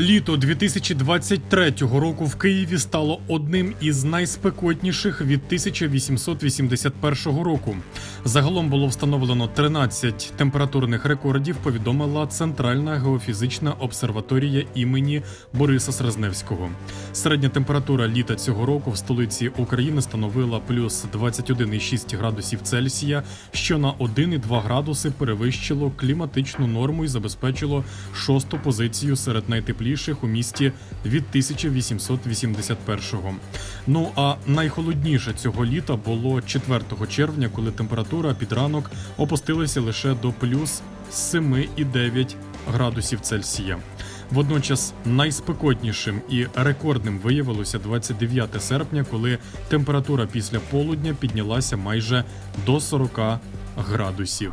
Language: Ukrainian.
Літо 2023 року в Києві стало одним із найспекотніших від 1881 року. Загалом було встановлено 13 температурних рекордів. Повідомила Центральна геофізична обсерваторія імені Бориса Срезневського. Середня температура літа цього року в столиці України становила плюс 21,6 градусів Цельсія, що на 1,2 градуси перевищило кліматичну норму і забезпечило шосту позицію серед найтепліших у місті від 1881-го. Ну а найхолодніше цього літа було 4 червня, коли температура під ранок опустилася лише до плюс 7,9 градусів Цельсія. Водночас найспекотнішим і рекордним виявилося 29 серпня, коли температура після полудня піднялася майже до 40 градусів.